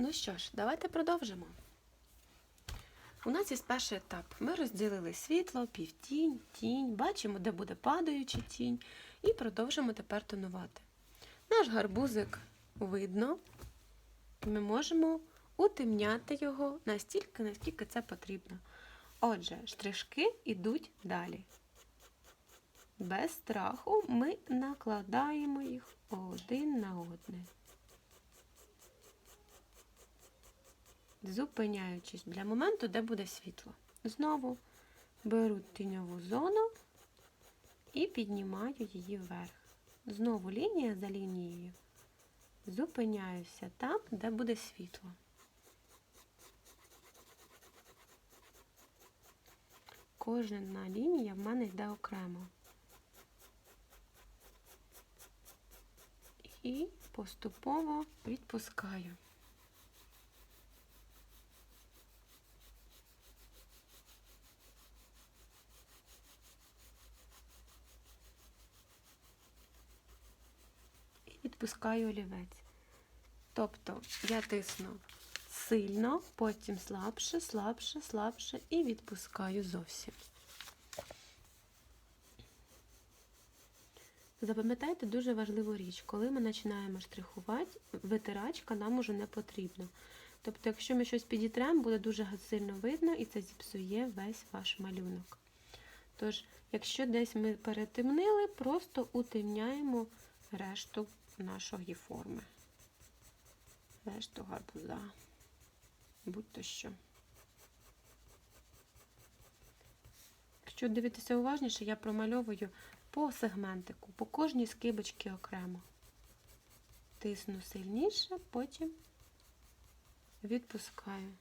Ну що ж, давайте продовжимо. У нас є перший етап. Ми розділили світло, півтінь, тінь, бачимо, де буде падаюча тінь, і продовжимо тепер тонувати. Наш гарбузик видно, ми можемо утемняти його настільки, наскільки це потрібно. Отже, штришки йдуть далі. Без страху ми накладаємо їх один на одне. Зупиняючись для моменту, де буде світло. Знову беру тіньову зону і піднімаю її вверх. Знову лінія за лінією. Зупиняюся там, де буде світло. Кожна лінія в мене йде окремо. І поступово відпускаю. Відпускаю олівець. Тобто я тисну сильно, потім слабше, слабше, слабше і відпускаю зовсім. Запам'ятайте дуже важливу річ, коли ми починаємо штрихувати, витирачка нам уже не потрібна. Тобто, якщо ми щось підітремо, буде дуже сильно видно і це зіпсує весь ваш малюнок. Тож, якщо десь ми перетемнили, просто утемняємо решту нашої форми. Решту гарбуза. Будь-то що. Якщо дивитися уважніше, я промальовую по сегментику, по кожній скибочці окремо. Тисну сильніше, потім відпускаю.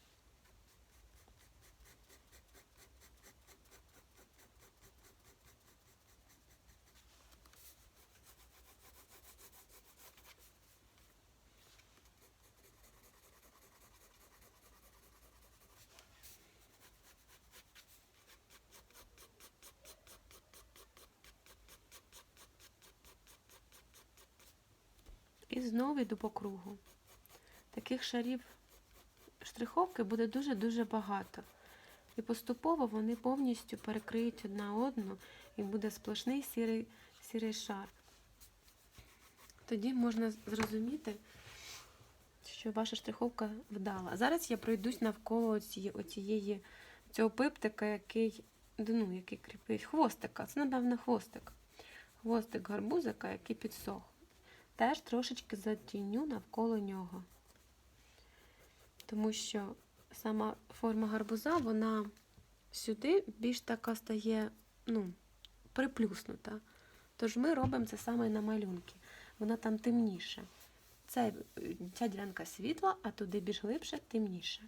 І знову йду по кругу. Таких шарів штриховки буде дуже-дуже багато. І поступово вони повністю перекриють одна одну і буде сплошний сірий, сірий шар. Тоді можна зрозуміти, що ваша штриховка вдала. Зараз я пройдусь навколо цієї, оцієї, цього пиптика, який, ну, який кріпить хвостика. Це, напевно, хвостик. Хвостик гарбузика, який підсох теж трошечки затіню навколо нього. Тому що сама форма гарбуза, вона сюди більш така стає, ну, приплюснута. Тож ми робимо це саме на малюнки. Вона там темніша. Це, Ця ділянка світла, а туди більш глибше темніше.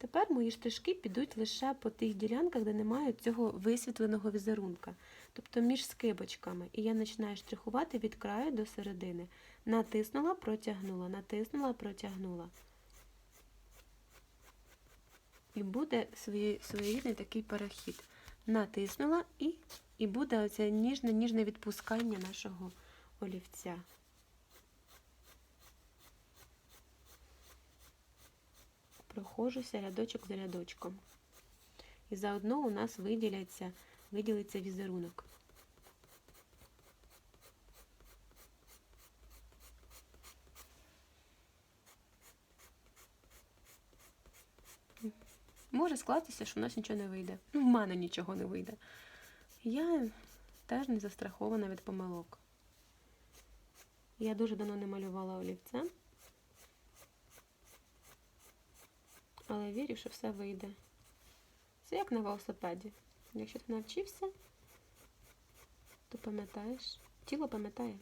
Тепер мої штишки підуть лише по тих ділянках, де немає цього висвітленого візерунка, тобто між скибочками. І я починаю штрихувати від краю до середини. Натиснула, протягнула, натиснула, протягнула. І буде своєрідний такий перехід. Натиснула і і буде оце ніжне-ніжне відпускання нашого олівця. Прохожуся рядочок за рядочком. І заодно у нас виділяться, виділиться візерунок. Може скластися, що в нас нічого не вийде. Ну, в мене нічого не вийде. Я теж не застрахована від помилок. Я дуже давно не малювала олівцем. Але я вірю, що все вийде. Це як на велосипеді. Якщо ти навчився, то пам'ятаєш. Тіло пам'ятає.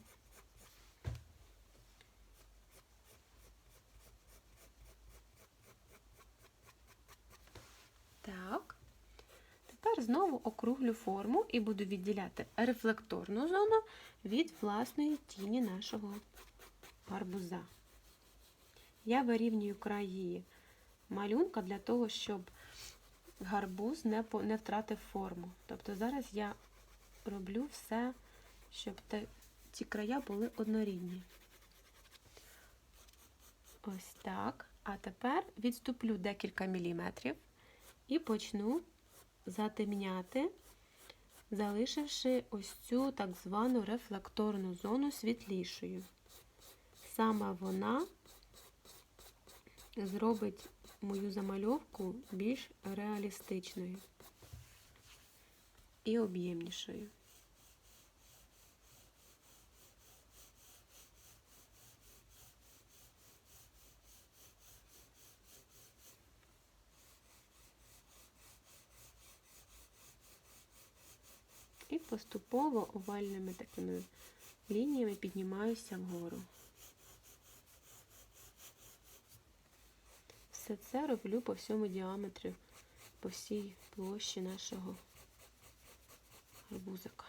Так. Тепер знову округлю форму і буду відділяти рефлекторну зону від власної тіні нашого гарбуза. Я вирівнюю край її малюнка для того, щоб гарбуз не не втратив форму. Тобто зараз я роблю все, щоб те, ці края були однорідні. Ось так. А тепер відступлю декілька міліметрів і почну затемняти, залишивши ось цю так звану рефлекторну зону світлішою. Саме вона зробить мою замальовку більш реалістичною і об'ємнішою. І поступово овальними такими лініями піднімаюся вгору. Все це роблю по всьому діаметрі, по всій площі нашого гарбузика.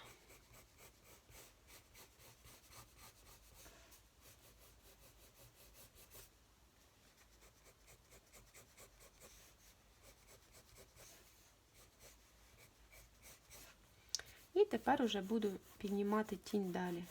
І тепер уже буду піднімати тінь далі.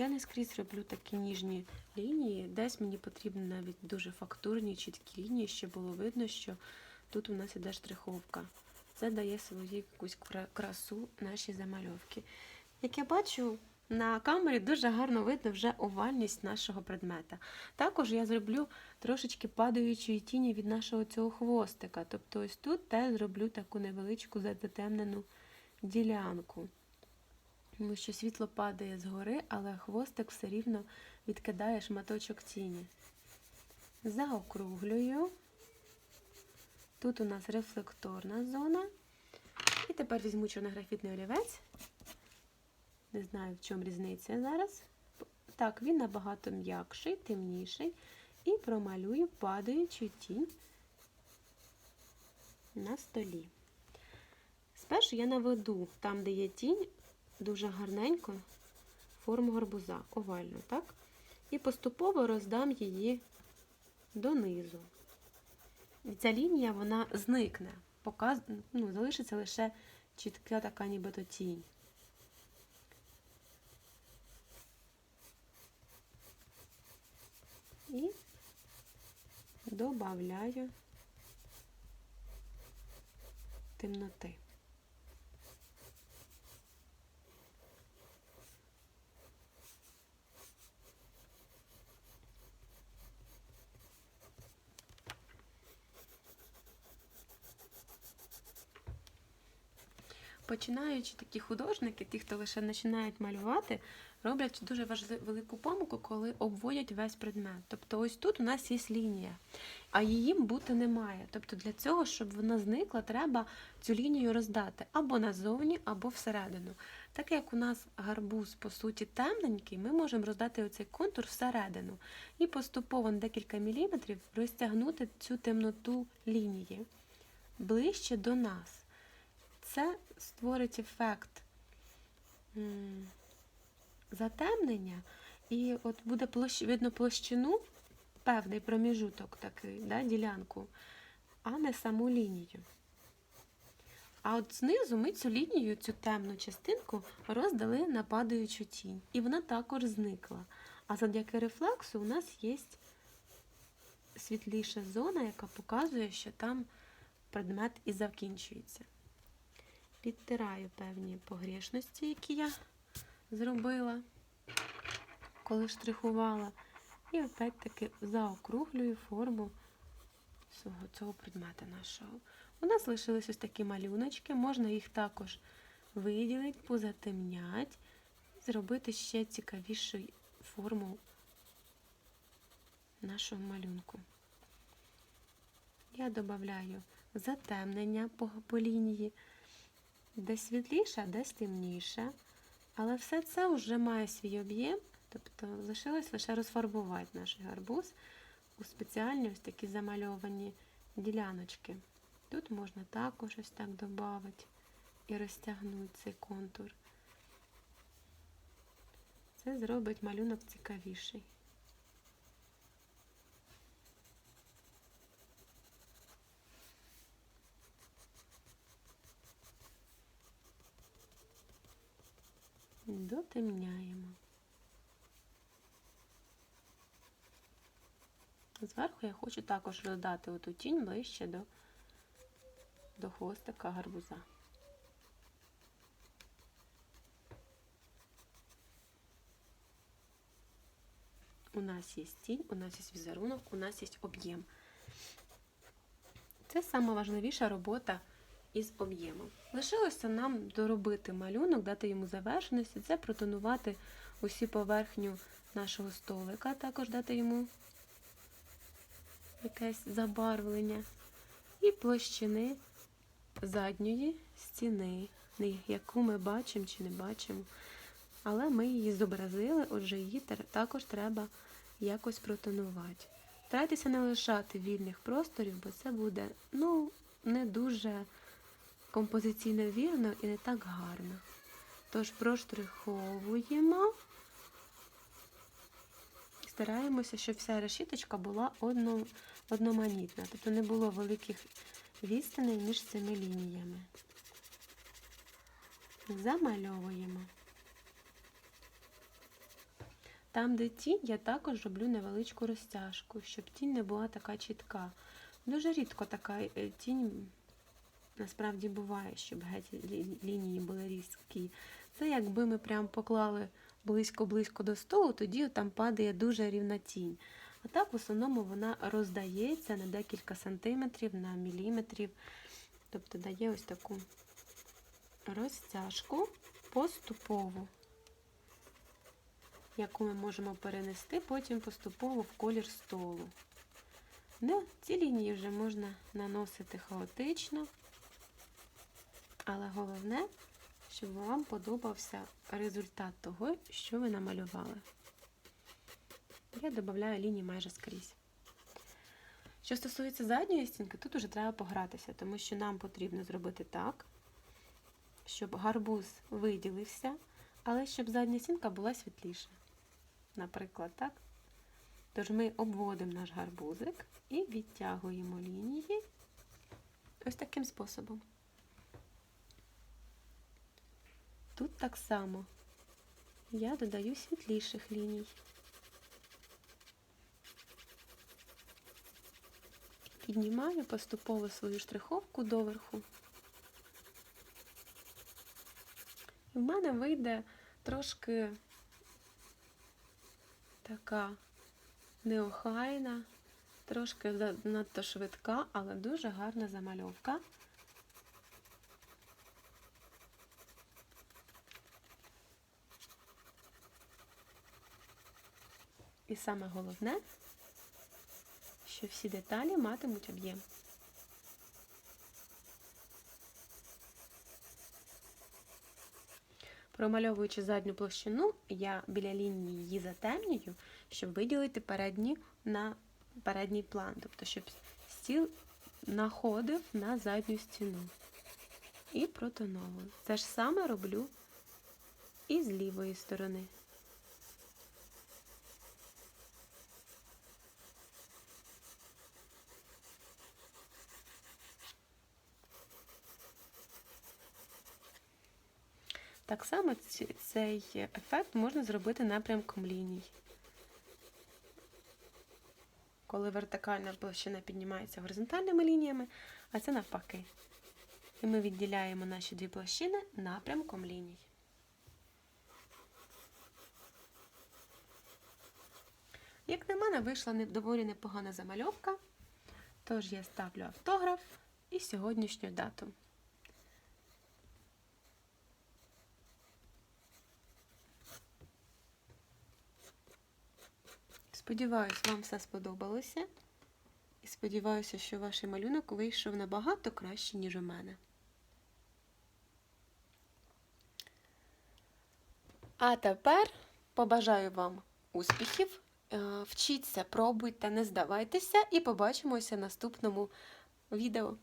Я не скрізь роблю такі ніжні лінії, десь мені потрібні навіть дуже фактурні, чіткі лінії, щоб було видно, що тут у нас іде штриховка. Це дає свою якусь красу нашій замальовки. Як я бачу, на камері дуже гарно видно вже овальність нашого предмета. Також я зроблю трошечки падаючої тіні від нашого цього хвостика. Тобто ось тут теж зроблю таку невеличку затемнену ділянку. Тому що світло падає згори, але хвостик все рівно відкидає шматочок тіні. Заокруглюю. Тут у нас рефлекторна зона. І тепер візьму чорнографітний олівець. Не знаю, в чому різниця зараз. Так, він набагато м'якший, темніший. І промалюю падаючу тінь на столі. Спершу я наведу там, де є тінь, дуже гарненько форму гарбуза, овальну, так? І поступово роздам її донизу. І ця лінія вона зникне, показ... ну, залишиться лише чітка така нібито тінь. І додаю темноти. Починаючи такі художники, ті, хто лише починають малювати, роблять дуже важливу велику помилку, коли обводять весь предмет. Тобто, ось тут у нас є лінія, а її бути немає. Тобто, для цього, щоб вона зникла, треба цю лінію роздати або назовні, або всередину. Так як у нас гарбуз, по суті, темненький, ми можемо роздати оцей контур всередину і поступово на декілька міліметрів розтягнути цю темноту лінії ближче до нас це створить ефект затемнення, і от буде площ, видно площину, певний проміжуток такий, да, ділянку, а не саму лінію. А от знизу ми цю лінію, цю темну частинку роздали на падаючу тінь. І вона також зникла. А завдяки рефлексу у нас є світліша зона, яка показує, що там предмет і закінчується підтираю певні погрішності, які я зробила, коли штрихувала. І опять-таки заокруглюю форму цього, цього предмета нашого. У нас лишились ось такі малюночки, можна їх також виділити, позатемняти, зробити ще цікавішу форму нашого малюнку. Я додаю затемнення по, по лінії десь світліше, десь темніше. Але все це вже має свій об'єм, тобто лишилось лише розфарбувати наш гарбуз у спеціальні ось такі замальовані діляночки. Тут можна також ось так додати і розтягнути цей контур. Це зробить малюнок цікавіший. Дотемняємо. Зверху я хочу також додати оту тінь ближче до, до хвостика гарбуза. У нас є тінь, у нас є візерунок, у нас є об'єм. Це найважливіша робота із об'ємом. Лишилося нам доробити малюнок, дати йому завершеності, це протонувати усі поверхню нашого столика, також дати йому якесь забарвлення. І площини задньої стіни, яку ми бачимо чи не бачимо. Але ми її зобразили, отже, її також треба якось протонувати. Старайтеся не лишати вільних просторів, бо це буде ну, не дуже композиційно вірно і не так гарно. Тож проштриховуємо, стараємося, щоб вся решіточка була одно, одноманітна, тобто не було великих відстаней між цими лініями. Замальовуємо. Там, де тінь, я також роблю невеличку розтяжку, щоб тінь не була така чітка. Дуже рідко така е, тінь насправді буває, щоб геть лінії були різкі. Це якби ми прям поклали близько-близько до столу, тоді там падає дуже рівна тінь. А так, в основному, вона роздається на декілька сантиметрів, на міліметрів. Тобто дає ось таку розтяжку поступову яку ми можемо перенести потім поступово в колір столу. Ну, Ці лінії вже можна наносити хаотично, але головне, щоб вам подобався результат того, що ви намалювали. Я додаю лінії майже скрізь. Що стосується задньої стінки, тут уже треба погратися, тому що нам потрібно зробити так, щоб гарбуз виділився, але щоб задня стінка була світліша наприклад, так? Тож ми обводимо наш гарбузик і відтягуємо лінії ось таким способом. Тут так само я додаю світліших ліній. Піднімаю поступово свою штриховку доверху. І в мене вийде трошки така неохайна, трошки надто швидка, але дуже гарна замальовка. І саме головне, що всі деталі матимуть об'єм. Промальовуючи задню площину, я біля лінії її затемнюю, щоб виділити передні на передній план, тобто, щоб стіл находив на задню стіну. І протоновую. Те ж саме роблю і з лівої сторони. Так само цей ефект можна зробити напрямком ліній. Коли вертикальна площина піднімається горизонтальними лініями, а це навпаки. І ми відділяємо наші дві площини напрямком ліній. Як на мене, вийшла доволі непогана замальовка, тож я ставлю автограф і сьогоднішню дату. Сподіваюсь, вам все сподобалося. І сподіваюся, що ваш малюнок вийшов набагато краще, ніж у мене. А тепер побажаю вам успіхів. Е, вчіться, пробуйте, не здавайтеся, і побачимося в наступному відео.